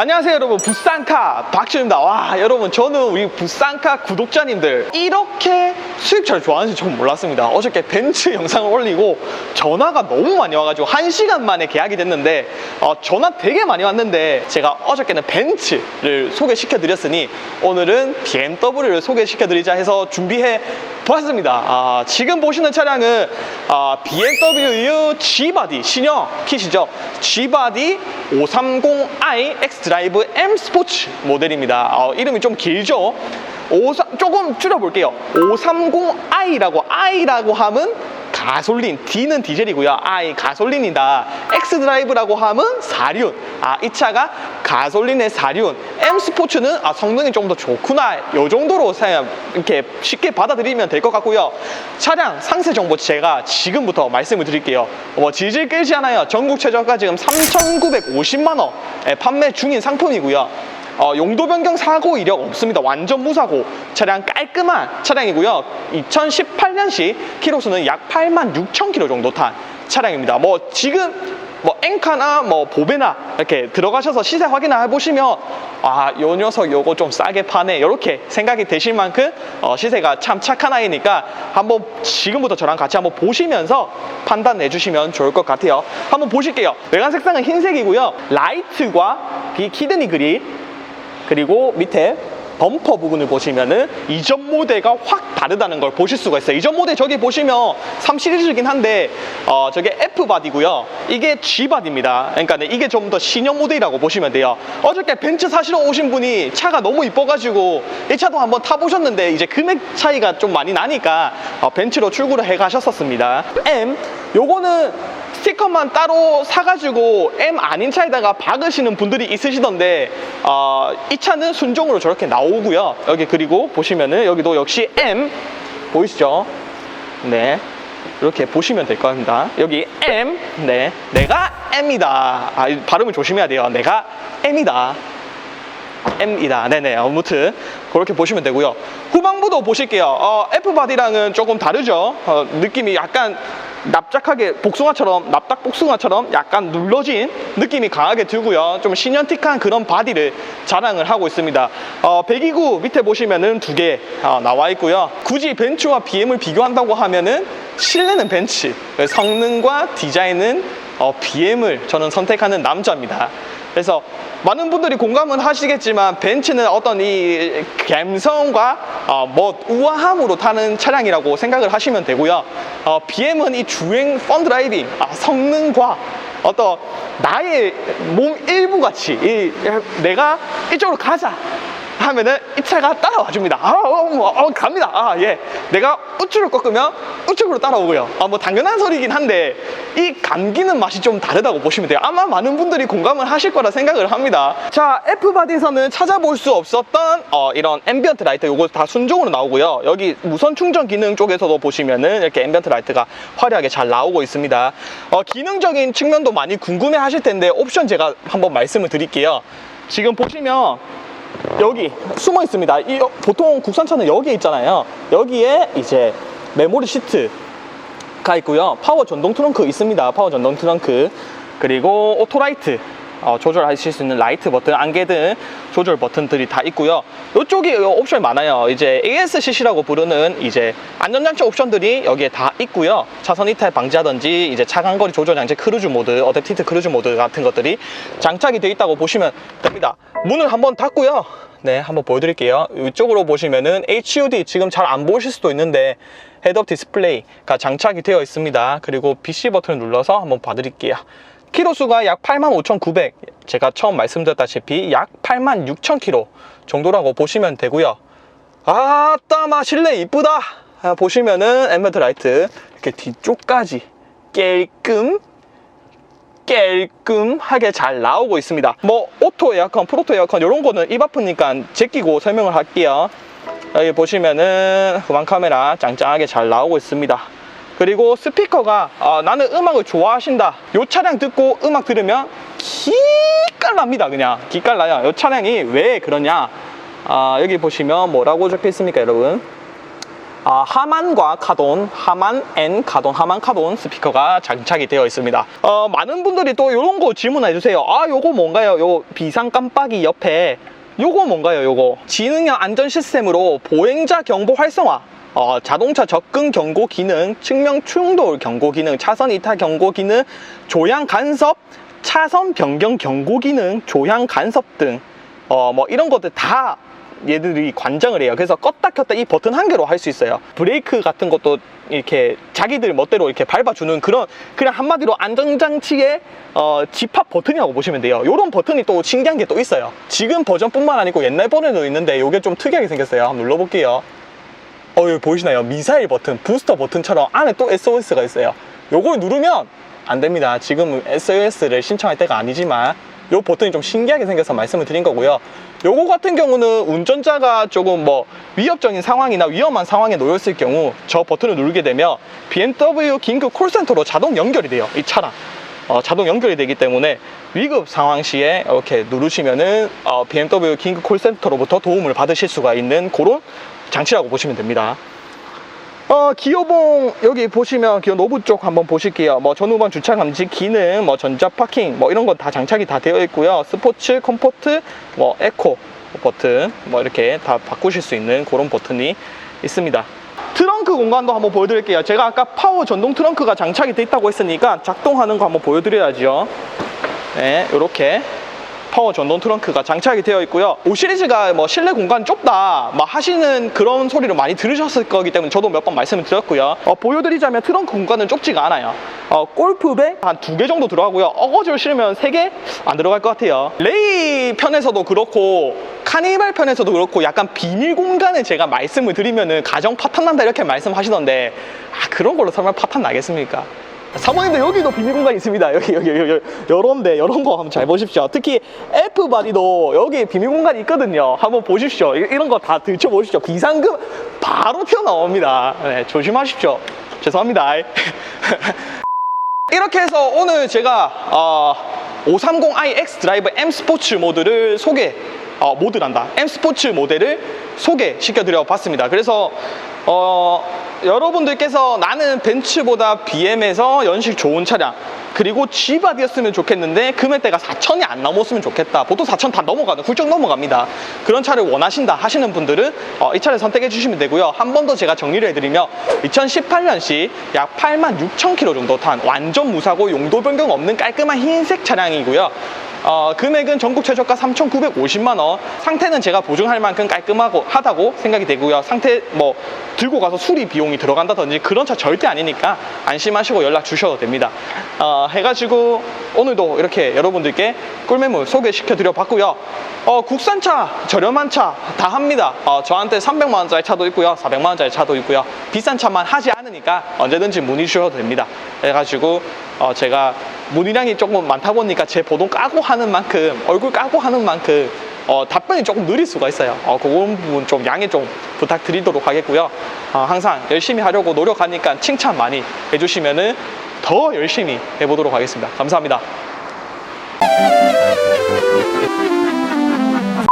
안녕하세요 여러분. 부산카 박준입니다. 와 여러분 저는 우리 부산카 구독자님들 이렇게 수입차를 좋아하는지 전 몰랐습니다. 어저께 벤츠 영상을 올리고 전화가 너무 많이 와가지고 한시간 만에 계약이 됐는데 어, 전화 되게 많이 왔는데 제가 어저께는 벤츠를 소개시켜 드렸으니 오늘은 BMW를 소개시켜 드리자 해서 준비해 보았습니다. 아, 지금 보시는 차량은 아, BMW G바디 신형 킷이죠. G바디 530i X 드라이브 M 스포츠 모델입니다. 어, 이름이 좀 길죠? 53, 조금 줄여볼게요. 530i라고, i라고 하면 가솔린, D는 디젤이고요. I 가솔린이다. X드라이브라고 하면 사륜. 아, 이 차가 가솔린의 사륜. M 스포츠는 아, 성능이 좀 더 좋구나. 요 정도로 이렇게 쉽게 받아들이면 될 것 같고요. 차량 상세 정보 제가 지금부터 말씀을 드릴게요. 뭐 질질 끌지 않아요. 전국 최저가 지금 3,950만 원에 판매 중인 상품이고요. 어, 용도 변경 사고 이력 없습니다. 완전 무사고 차량 깔끔한 차량이고요. 2018년식 키로수는 약 8만 6천 킬로 정도 탄 차량입니다. 뭐 지금 뭐 엔카나 뭐 보베나 이렇게 들어가셔서 시세 확인을 해보시면 아 요 녀석 요거 좀 싸게 파네 이렇게 생각이 되실 만큼 어, 시세가 참 착한 아이니까 한번 지금부터 저랑 같이 한번 보시면서 판단 내주시면 좋을 것 같아요. 한번 보실게요. 외관 색상은 흰색이고요. 라이트과 이 키드니 그릴 그리고 밑에 범퍼 부분을 보시면은 이전 모델과 확 다르다는 걸 보실 수가 있어요. 이전 모델 저기 보시면 3 시리즈이긴 한데 어 저게 F 바디고요. 이게 G 바디입니다. 그러니까 네, 이게 좀 더 신형 모델이라고 보시면 돼요. 어저께 벤츠 사시러 오신 분이 차가 너무 이뻐가지고 이 차도 한번 타보셨는데 이제 금액 차이가 좀 많이 나니까 어, 벤츠로 출구를 해 가셨었습니다. M 요거는 스티커만 따로 사가지고 M 아닌 차에다가 박으시는 분들이 있으시던데 어, 이 차는 순정으로 저렇게 나오고요. 여기 그리고 보시면은 여기도 역시 M 보이시죠? 네. 이렇게 보시면 될 겁니다. 여기 M, 네, 내가 M이다. 아, 이 발음을 조심해야 돼요. 내가 M이다. M이다. 네네. 아무튼 그렇게 보시면 되고요. 후방부도 보실게요. 어, F 바디랑은 조금 다르죠. 어, 느낌이 약간 납작하게 복숭아처럼 납작 복숭아처럼 약간 눌러진 느낌이 강하게 들고요. 좀 신현틱한 그런 바디를 자랑을 하고 있습니다. 어, 배기구 밑에 보시면은 두개 어, 나와 있고요. 굳이 벤츠와 BM을 비교한다고 하면은 실내는 벤츠, 성능과 디자인은 어, BM을 저는 선택하는 남자입니다. 그래서 많은 분들이 공감은 하시겠지만 벤츠는 어떤 이 감성과 어, 뭐 우아함으로 타는 차량이라고 생각을 하시면 되고요. 어, BM은 이 주행 펀드라이빙 아, 성능과 어떤 나의 몸 일부 같이 이, 내가 이쪽으로 가자 하면은 이 차가 따라와 줍니다. 아, 어, 어, 어, 갑니다. 아, 예. 내가 우측을 꺾으면 우측으로 따라오고요. 아, 뭐 당연한 소리긴 한데 이 감기는 맛이 좀 다르다고 보시면 돼요. 아마 많은 분들이 공감을 하실 거라 생각을 합니다. 자, F바디에서는 찾아볼 수 없었던 어, 이런 앰비언트 라이트 요거 다 순정으로 나오고요. 여기 무선 충전 기능 쪽에서도 보시면은 이렇게 앰비언트 라이트가 화려하게 잘 나오고 있습니다. 어, 기능적인 측면도 많이 궁금해 하실 텐데 옵션 제가 한번 말씀을 드릴게요. 지금 보시면 여기 숨어 있습니다. 이 어, 보통 국산차는 여기에 있잖아요. 여기에 이제 메모리 시트가 있고요. 파워 전동 트렁크 있습니다. 파워 전동 트렁크 그리고 오토라이트 어, 조절하실 수 있는 라이트 버튼, 안개 등 조절 버튼들이 다 있고요. 이쪽이 옵션이 많아요. 이제 ASCC라고 부르는 이제 안전장치 옵션들이 여기에 다 있고요. 차선 이탈 방지하든지 이제 차간거리 조절 장치 크루즈 모드, 어댑티드 크루즈 모드 같은 것들이 장착이 되어 있다고 보시면 됩니다. 문을 한번 닫고요. 네, 한번 보여드릴게요. 이쪽으로 보시면은 HUD 지금 잘 안 보실 수도 있는데 헤드업 디스플레이가 장착이 되어 있습니다. 그리고 BC 버튼을 눌러서 한번 봐드릴게요. 키로수가 약 85,900 제가 처음 말씀드렸다시피 약 86,000km 정도라고 보시면 되고요. 아따 마 실내 이쁘다. 아, 보시면은 앰비언트 라이트. 이렇게 뒤쪽까지 깔끔 깔끔하게 잘 나오고 있습니다. 뭐 오토 에어컨 프로토 에어컨 이런 거는 입 아프니까 제끼고 설명을 할게요. 여기 보시면은 후방 카메라 짱짱하게 잘 나오고 있습니다 그리고 스피커가 어, 나는 음악을 좋아하신다 이 차량 듣고 음악 들으면 기깔납니다 그냥 기깔나요 이 차량이 왜 그러냐 아, 여기 보시면 뭐라고 적혀 있습니까 여러분 아, 하만과 카돈, 하만 앤 카돈, 하만 카돈 스피커가 장착이 되어 있습니다. 어, 많은 분들이 또 이런 거 질문해 주세요. 아, 요거 뭔가요? 요 비상 깜빡이 옆에 요거 뭔가요? 요거 지능형 안전 시스템으로 보행자 경보 활성화. 어, 자동차 접근 경고 기능, 측면 충돌 경고 기능, 차선 이탈 경고 기능, 조향 간섭, 차선 변경 경고 기능, 조향 간섭 등, 어, 뭐 이런 것들 다 얘들이 관장을 해요. 그래서 껐다 켰다 이 버튼 한 개로 할 수 있어요. 브레이크 같은 것도 이렇게 자기들 멋대로 이렇게 밟아주는 그런 그냥 한마디로 안전장치의 어, 집합 버튼이라고 보시면 돼요. 이런 버튼이 또 신기한 게 또 있어요. 지금 버전뿐만 아니고 옛날 버전도 있는데 이게 좀 특이하게 생겼어요. 한번 눌러볼게요. 어, 여기 보이시나요? 미사일 버튼, 부스터 버튼처럼 안에 또 SOS가 있어요. 요걸 누르면 안 됩니다. 지금 SOS를 신청할 때가 아니지만 요 버튼이 좀 신기하게 생겨서 말씀을 드린 거고요. 요거 같은 경우는 운전자가 조금 뭐 위협적인 상황이나 위험한 상황에 놓였을 경우 저 버튼을 누르게 되면 BMW 긴급 콜센터로 자동 연결이 돼요. 이 차랑. 어, 자동 연결이 되기 때문에 위급 상황 시에 이렇게 누르시면은 어, BMW 긴급 콜센터로부터 도움을 받으실 수가 있는 그런 장치라고 보시면 됩니다. 어, 기어봉 여기 보시면 기어 노브 쪽 한번 보실게요. 뭐 전후방 주차 감지 기능, 뭐 전자 파킹, 뭐 이런 거다 장착이 다 되어 있고요. 스포츠, 컴포트, 뭐 에코 버튼, 뭐 이렇게 다 바꾸실 수 있는 그런 버튼이 있습니다. 트렁크 공간도 한번 보여드릴게요. 제가 아까 파워 전동 트렁크가 장착이 돼 있다고 했으니까 작동하는 거 한번 보여드려야죠. 네, 이렇게 파워 전동 트렁크가 장착이 되어 있고요. 5 시리즈가 뭐 실내 공간 좁다 막 하시는 그런 소리를 많이 들으셨을 거기 때문에 저도 몇 번 말씀을 드렸고요. 어, 보여드리자면 트렁크 공간은 좁지가 않아요. 어, 골프백 한 두 개 정도 들어가고요. 어거지로 실으면 세 개 안 들어갈 것 같아요. 레이 편에서도 그렇고 카니발 편에서도 그렇고 약간 비밀 공간을 제가 말씀을 드리면은 가정 파탄 난다 이렇게 말씀하시던데 아 그런 걸로 설마 파탄 나겠습니까? 사모님들 여기도 비밀 공간이 있습니다. 여기 여기 여기 요런데 요런 거 한번 잘 보십시오. 특히 F 바디도 여기 비밀 공간이 있거든요. 한번 보십시오. 이- 이런 거 다 들춰 보십시오. 비상금 바로 튀어나옵니다. 네, 조심하십시오. 죄송합니다. 이렇게 해서 오늘 제가 어, 530i X 드라이브 M 스포츠 모드를 소개 어, 모드란다 M 스포츠 모델을 소개시켜 드려 봤습니다 그래서 어, 여러분들께서 나는 벤츠보다 BM에서 연식 좋은 차량 그리고 G바디였으면 좋겠는데 금액대가 4천이 안 넘었으면 좋겠다. 보통 4천 다 넘어가는 훌쩍 넘어갑니다. 그런 차를 원하신다 하시는 분들은 어, 이 차를 선택해 주시면 되고요. 한 번 더 제가 정리를 해드리면 2018년식 약 8만 6천 킬로 정도 탄 완전 무사고 용도 변경 없는 깔끔한 흰색 차량이고요 어, 금액은 전국 최저가 3,950만 원. 상태는 제가 보증할 만큼 깔끔하고 하다고 생각이 되고요. 상태 뭐 들고 가서 수리 비용이 들어간다든지 그런 차 절대 아니니까 안심하시고 연락 주셔도 됩니다. 어, 해가지고 오늘도 이렇게 여러분들께 꿀매물 소개시켜 드려 봤고요. 어, 국산차 저렴한 차 다 합니다. 어, 저한테 300만 원짜리 차도 있고요, 400만 원짜리 차도 있고요. 비싼 차만 하지 않으니까 언제든지 문의 주셔도 됩니다. 해가지고 어, 제가 문의량이 조금 많다 보니까 제 보동 까고 하는 만큼 얼굴 까고 하는 만큼 어, 답변이 조금 느릴 수가 있어요. 어, 그런 부분 좀 양해 좀 부탁드리도록 하겠고요. 어, 항상 열심히 하려고 노력하니까 칭찬 많이 해주시면은 더 열심히 해보도록 하겠습니다. 감사합니다.